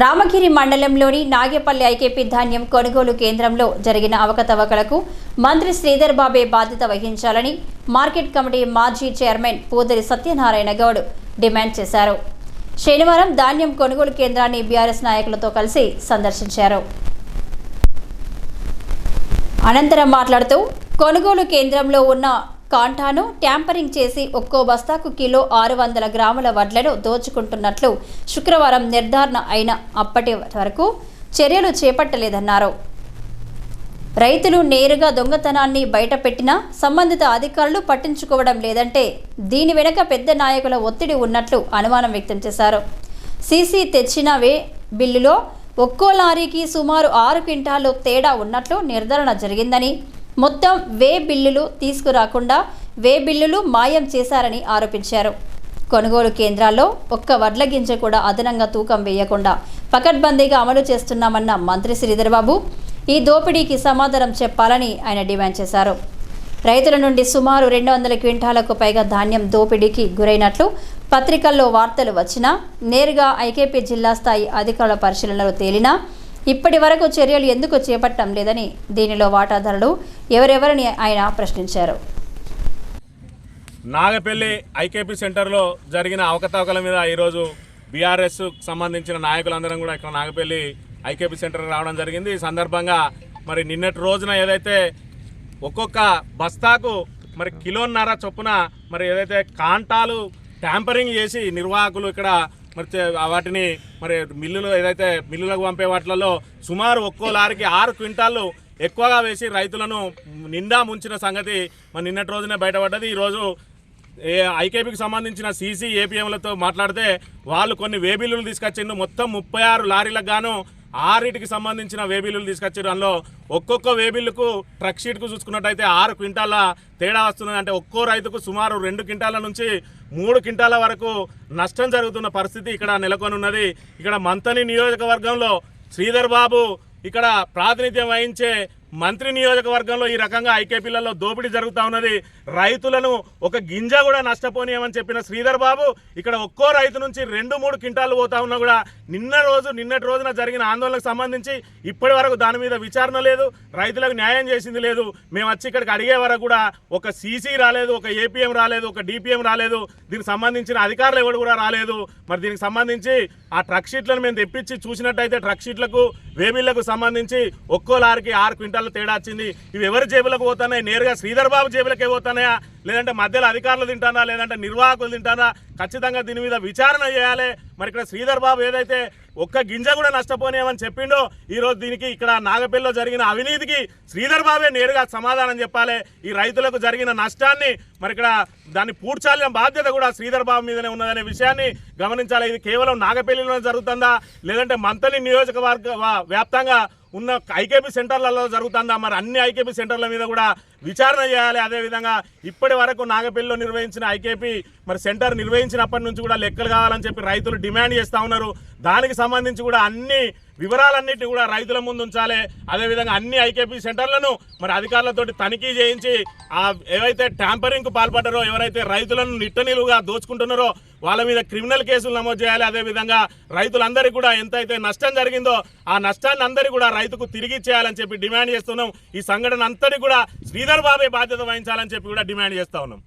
రామగిరి మండలంలోని నాగేపల్లి ఐకేపీ ధాన్యం కొనుగోలు కేంద్రంలో జరిగిన అవకతవకలకు మంత్రి శ్రీధర్ బాబే బాధ్యత వహించాలని మార్కెట్ కమిటీ మాజీ చైర్మన్ పూదరి సత్యనారాయణ గౌడ్ డిమాండ్ చేశారు. శనివారం ధాన్యం కొనుగోలు కేంద్రాన్ని బీఆర్ఎస్ నాయకులతో కలిసి సందర్శించారు. అనంతరం మాట్లాడుతూ కొనుగోలు కేంద్రంలో ఉన్న కాంటాను ట్యాంపరింగ్ చేసి ఒక్కో బస్తాకు కిలో ఆరు వందల గ్రాముల వడ్లను దోచుకుంటున్నట్లు శుక్రవారం నిర్ధారణ అయిన అప్పటి వరకు చర్యలు చేపట్టలేదన్నారు. రైతులు నేరుగా దొంగతనాన్ని బయటపెట్టినా సంబంధిత అధికారులు పట్టించుకోవడం లేదంటే దీని వెనుక పెద్ద నాయకుల ఒత్తిడి ఉన్నట్లు అనుమానం వ్యక్తం చేశారు. సీసీ తెచ్చిన వే బిల్లులో ఒక్కో లారీకి సుమారు ఆరు క్వింటాలు తేడా ఉన్నట్లు నిర్ధారణ జరిగిందని మొత్తం వే బిల్లులు తీసుకురాకుండా వే బిల్లులు మాయం చేశారని ఆరోపించారు. కొనుగోలు కేంద్రాల్లో ఒక్క వడ్ల గింజ కూడా అదనంగా తూకం వేయకుండా పకడ్బందీగా అమలు చేస్తున్నామన్న మంత్రి శ్రీధర్బాబు ఈ దోపిడీకి సమాధానం చెప్పాలని ఆయన డిమాండ్ చేశారు. రైతుల నుండి సుమారు రెండు వందల క్వింటాలకు పైగా ధాన్యం దోపిడీకి గురైనట్లు పత్రికల్లో వార్తలు వచ్చినా నేరుగా ఐకేపీ జిల్లా స్థాయి అధికారుల పరిశీలనలో తేలినా ఇప్పటి వరకు చర్యలు ఎందుకు చేపట్టడం లేదని దీనిలో వాటాదారులు ఎవరెవరిని ఆయన ప్రశ్నించారు. నాగపల్లి ఐకేపీ సెంటర్లో జరిగిన అవకతవకల మీద ఈరోజు బీఆర్ఎస్ సంబంధించిన నాయకులందరం కూడా ఇక్కడ నాగపల్లి ఐకేపీ సెంటర్కి రావడం జరిగింది. ఈ సందర్భంగా మరి నిన్నటి రోజున ఏదైతే ఒక్కొక్క బస్తాకు మరి కిలోన్నర చొప్పున మరి ఏదైతే కాంటాలు ట్యాంపరింగ్ చేసి నిర్వాహకులు ఇక్కడ మరి చే- వాటిని మరి మిల్లులు ఏదైతే మిల్లులకు పంపే వాటిలలో సుమారు ఒక్కో లారీకి ఆరు క్వింటాలు ఎక్కువగా వేసి రైతులను నిండా ముంచిన సంగతి మరి నిన్నటి రోజునే బయటపడ్డది. ఈరోజు ఏ ఐకేపీకి సంబంధించిన సీసీ ఏపీఎంలతో మాట్లాడితే వాళ్ళు కొన్ని వేబిల్లులు తీసుకొచ్చిండు. మొత్తం ముప్పై ఆరు లారీలకు గాను ఆరిటికి సంబంధించిన వేబిల్లులు తీసుకొచ్చారు అందులో ఒక్కొక్క వేబిల్లుకు ట్రక్ షీట్కు చూసుకున్నట్టయితే ఆరు క్వింటాల తేడా వస్తుంది అంటే ఒక్కో రైతుకు సుమారు రెండు క్వింటాల నుంచి మూడు క్వింటాల వరకు నష్టం జరుగుతున్న పరిస్థితి ఇక్కడ నెలకొని ఉన్నది ఇక్కడ మంతని నియోజకవర్గంలో శ్రీధర్ బాబు ఇక్కడ ప్రాతినిధ్యం వహించే మంత్రి నియోజకవర్గంలో ఈ రకంగా ఐకేపీలలో దోపిడీ జరుగుతూ ఉన్నది. రైతులను ఒక గింజ కూడా నష్టపోనీయమని చెప్పిన శ్రీధర్ బాబు ఇక్కడ ఒక్కో రైతు నుంచి రెండు మూడు క్వింటాలు పోతా ఉన్నా కూడా నిన్న రోజు నిన్నటి రోజున జరిగిన ఆందోళనకు సంబంధించి ఇప్పటి వరకు దాని మీద విచారణ లేదు. రైతులకు న్యాయం చేసింది లేదు. మేము వచ్చి ఇక్కడికి అడిగే వరకు కూడా ఒక సీసీ రాలేదు ఒక ఏపీఎం రాలేదు ఒక డిపిఎం రాలేదు. దీనికి సంబంధించిన అధికారులు ఎవరు కూడా రాలేదు. మరి దీనికి సంబంధించి ఆ ట్రక్ షీట్లను మేము తెప్పించి చూసినట్టయితే ట్రక్ షీట్లకు వేబిళ్ళకు సంబంధించి ఒక్కో లారీకి ఆరు క్వింటాల తేడా వచ్చింది. ఇవి ఎవరి జేబులకు పోతున్నాయి? నేరుగా శ్రీధర్ బాబు జేబులకే పోతున్నాయా? లేదంటే మధ్యలో అధికారులు తింటానా? లేదంటే నిర్వాహకులు తింటానా? ఖచ్చితంగా దీని మీద విచారణ చేయాలి. మరి ఇక్కడ శ్రీధర్ బాబు ఏదైతే ఒక్క గింజ కూడా నష్టపోనేమని చెప్పిండో ఈరోజు దీనికి ఇక్కడ నాగపల్లిలో జరిగిన అవినీతికి శ్రీధర్ బాబే నేరుగా సమాధానం చెప్పాలి. ఈ రైతులకు జరిగిన నష్టాన్ని మరి ఇక్కడ దాన్ని పూడ్చాల్సిన బాధ్యత కూడా శ్రీధర్ బాబు మీదనే ఉన్నదనే విషయాన్ని గమనించాలి. ఇది కేవలం నాగపల్లిలోనే జరుగుతుందా? లేదంటే మంతలి నియోజకవర్గ వ్యాప్తంగా ఉన్న ఐకేపీ సెంటర్లలో జరుగుతుందా? మరి అన్ని ఐకేపీ సెంటర్ల మీద కూడా విచారణ చేయాలి. అదేవిధంగా ఇప్పటి వరకు నాగపల్లిలో నిర్వహించిన ఐకేపీ మరి సెంటర్ నిర్వహించినప్పటి నుంచి కూడా లెక్కలు కావాలని చెప్పి రైతులు డిమాండ్ చేస్తూ ఉన్నారు. దానికి సంబంధించి కూడా అన్ని వివరాలన్నిటి కూడా రైతుల ముందు ఉంచాలి. అదేవిధంగా అన్ని ఐకేపీ సెంటర్లను మరి అధికారులతోటి తనిఖీ చేయించి ఆ ఏవైతే ట్యాంపరింగ్కు పాల్పడ్డారో ఎవరైతే రైతులను నిట్టనిలుగా దోచుకుంటున్నారో వాళ్ళ మీద క్రిమినల్ కేసులు నమోదు చేయాలి. అదేవిధంగా రైతులందరికీ కూడా ఎంతైతే నష్టం జరిగిందో ఆ నష్టాన్ని అందరికీ కూడా రైతుకు తిరిగి చేయాలని చెప్పి డిమాండ్ చేస్తున్నాం. ఈ సంఘటన అంతటి కూడా శ్రీధర్ బాబే బాధ్యత వహించాలని చెప్పి కూడా డిమాండ్ చేస్తా ఉన్నాం.